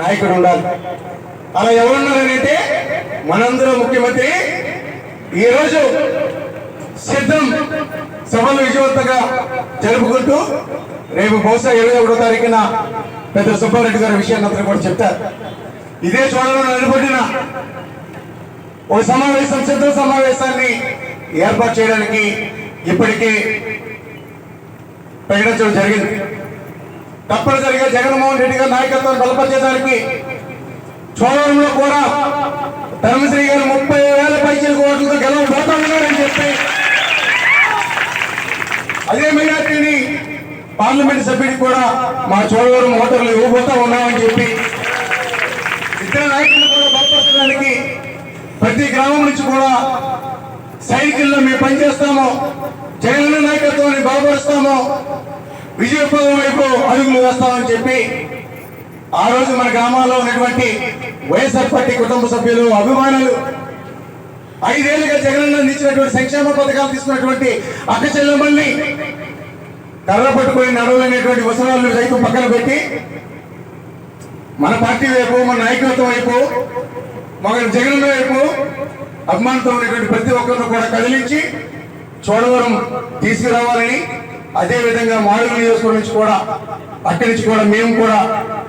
నాయకుడు ఉండాలి. అలా ఎవరున్నారంటే మనందరూ ముఖ్యమంత్రి. ఈరోజు సిద్ధం సభలు విజయవంతంగా జరుపుకుంటూ రేపు బహుశా ఇరవై ఒకటో తారీఖున పెద్ద సుబ్బారెడ్డి గారి విషయాన్ని అందరూ కూడా చెప్తారు. ఇదే చోళలో నిలబడిన ఒక సమావేశం సిద్ధ సమావేశాన్ని ఏర్పాటు చేయడానికి ఇప్పటికే ప్రకటించడం జరిగింది. తప్పనిసరిగా జగన్మోహన్ రెడ్డి గారి నాయకత్వాన్ని బలపరిచేదానికి చోళవరంలో కూడా ధర్మశ్రీ గారు ముప్పై వేల పైసలు ఓట్లతో గెలవబోతా ఉన్నారని చెప్పి అదే మెజార్టీని పార్లమెంట్ సభ్యుడికి కూడా మా చోళవరం ఓటర్లు ఇవ్వబోతా ఉన్నామని చెప్పి ఇద్దరు నాయకులు కూడా బలపరచడానికి ప్రతి గ్రామం నుంచి కూడా సైనికుల్లో మేము పనిచేస్తాము జగన్ నాయకత్వాన్ని బలపరుస్తాము విజయపురం వైపు అడుగులు వేస్తామని చెప్పి ఆ రోజు మన గ్రామాల్లో ఉన్నటువంటి వైఎస్ఆర్ పార్టీ కుటుంబ సభ్యులు అభిమానులు ఐదేళ్ళుగా జగనన్న అందించినటువంటి సంక్షేమ పథకాలు తీసుకున్నటువంటి అక్క చెల్లెమ్మల్ని కర్ర పట్టుకుని నడవలేనటువంటి వసనాలను రైతు పక్కన పెట్టి మన పార్టీ వైపు మన నాయకత్వం వైపు మన జగన్ వైపు అభిమానంతో ఉన్నటువంటి ప్రతి ఒక్కరిని కూడా కదిలించి చోడవరం తీసుకురావాలని అదేవిధంగా మాడుగు నియోజకవర్గం నుంచి కూడా అక్కడి నుంచి కూడా మేము కూడా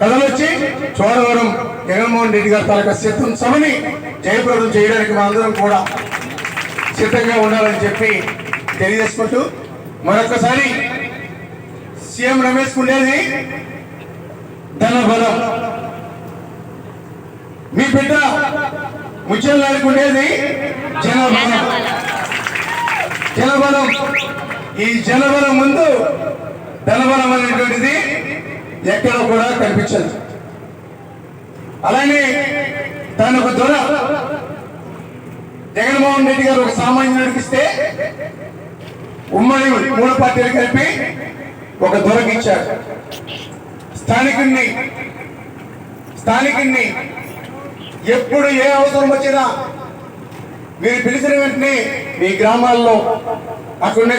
కదలొచ్చి చోడవరం జగన్మోహన్ రెడ్డి గారి తాలూకా సిద్ధం సభని జయప్రదం చేయడానికి మనందరం కూడా సిద్ధంగా ఉండాలని చెప్పి తెలియజేసుకుంటూ మరొకసారి సీఎం రమేష్ ఉండేది ధనబలం. మీ బిడ్డ ముత్యాలకు జనబలం. జనబలం. ఈ జనబలం ముందు ధనబలం అనేటువంటిది ఎక్కడ కూడా కనిపించదు. అలానే తనకు దొర జగన్మోహన్ రెడ్డి గారు ఒక సామాన్యుడికి ఇస్తే ఉమ్మడి మూడు పార్టీలు కలిపి ఒక దొరకు ఇచ్చారు. స్థానికుడిని స్థానికుడిని ఎప్పుడు ఏ అవసరం వచ్చినా మీరు పిలిచిన వెంటనే మీ గ్రామాల్లో అక్కడ